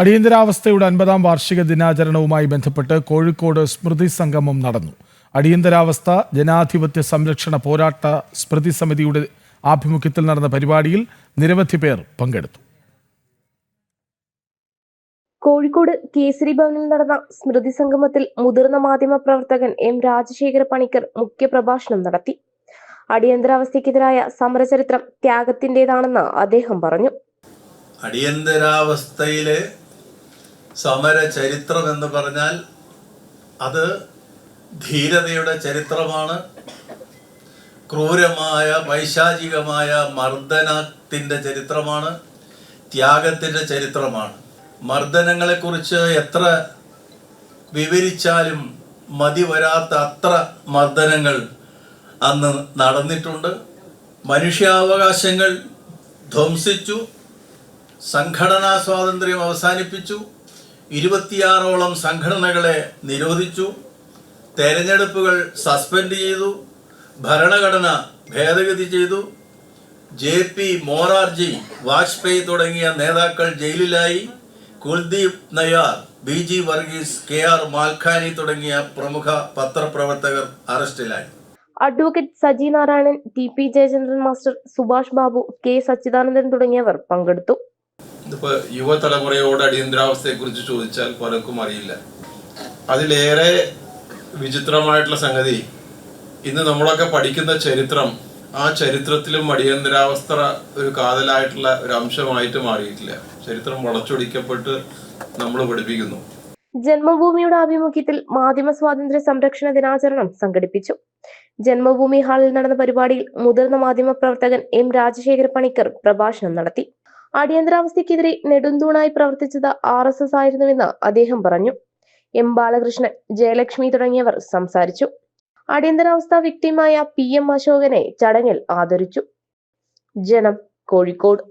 അടിയന്തരാവസ്ഥയുടെ അൻപതാം വാർഷിക ദിനാചരണവുമായി ബന്ധപ്പെട്ട് കോഴിക്കോട് സ്മൃതി സംഗമം നടന്നു. അടിയന്തരാവസ്ഥ ജനാധിപത്യ സംരക്ഷണ പോരാട്ട സ്മൃതി സമിതിയുടെ ആഭിമുഖ്യത്തിൽ നടന്ന പരിപാടിയിൽ നിരവധി പേർ പങ്കെടുത്തു. കോഴിക്കോട് കേസരി ഭവനിൽ നടന്ന സ്മൃതി സംഗമത്തിൽ മുതിർന്ന മാധ്യമ പ്രവർത്തകൻ എം രാജശേഖര പണിക്കർ മുഖ്യപ്രഭാഷണം നടത്തി. അടിയന്തരാവസ്ഥയ്ക്കെതിരായ സമരചരിത്രം ത്യാഗത്തിന്റേതാണെന്ന് അദ്ദേഹം പറഞ്ഞു. അടിയന്തരാവസ്ഥയിലെ സമര ചരിത്രം എന്ന് പറഞ്ഞാൽ അത് ധീരതയുടെ ചരിത്രമാണ്. ക്രൂരമായ വൈശാചികമായ മർദ്ദനത്തിന്റെ ചരിത്രമാണ്. ത്യാഗത്തിന്റെ ചരിത്രമാണ്. മർദ്ദനങ്ങളെക്കുറിച്ച് എത്ര വിവരിച്ചാലും മതി വരാത്ത അത്ര മർദ്ദനങ്ങൾ അന്ന് നടന്നിട്ടുണ്ട്. മനുഷ്യാവകാശങ്ങൾ ധ്വംസിച്ചു. സംഘടനാ സ്വാതന്ത്ര്യം അവസാനിപ്പിച്ചു. ഇരുപത്തിയാറോളം സംഘടനകളെ നിരോധിച്ചു തെരഞ്ഞെടുപ്പുകൾ സസ്പെൻഡ് ചെയ്തു ഭരണഘടന ഭേദഗതി ചെയ്തു ജെ പി മോറാർജി വാജ്പേയി തുടങ്ങിയ നേതാക്കൾ ജയിലിലായി Kuldip Nayar B G Varghese K R Malkani തുടങ്ങിയ പ്രമുഖ പത്രപ്രവർത്തകർ അറസ്റ്റിലായി. Advocate Saji Narayanan T P Jayachandran master Subhash Babu K Sachidanandan തുടങ്ങിയവർ പങ്കെടുത്തു. ഇതിപ്പോൾ യുവതലമുറയോട് അടിയന്തരാവസ്ഥയെക്കുറിച്ച് ചോദിച്ചാൽ പലർക്കും അറിയില്ല. അതിലേറെ വിചിത്രമായിട്ടുള്ള സംഗതി ഇന്ന് നമ്മളൊക്കെ പഠിക്കുന്ന ചരിത്രം ആ ചരിത്രത്തിലും അടിയന്തരാവസ്ഥ ഒരു കാതലായിട്ടുള്ള ഒരു അംശമായിട്ട് മാറിയിട്ടില്ല. ചരിത്രം വളച്ചൊടിക്കപ്പെട്ട് നമ്മൾ പഠിപ്പിക്കുന്നു. ജന്മഭൂമിയുടെ ആഭിമുഖ്യത്തിൽ മാധ്യമ സ്വാതന്ത്ര്യ സംരക്ഷണ ദിനാചരണം സംഘടിപ്പിച്ചു. ജന്മഭൂമി ഹാളിൽ നടന്ന പരിപാടിയിൽ മുതിർന്ന മാധ്യമ പ്രവർത്തകൻ എം രാജശേഖര പണിക്കർ പ്രഭാഷണം നടത്തി. അടിയന്തരാവസ്ഥയ്ക്കെതിരെ നെടുന്തൂണായി പ്രവർത്തിച്ചത് ആർ എസ് എസ് ആയിരുന്നുവെന്ന് അദ്ദേഹം പറഞ്ഞു. എം ബാലകൃഷ്ണൻ ജയലക്ഷ്മി തുടങ്ങിയവർ സംസാരിച്ചു. അടിയന്തരാവസ്ഥ വിക്ടിമായ പി എം അശോകനെ ചടങ്ങിൽ ആദരിച്ചു. ജനം കോഴിക്കോട്.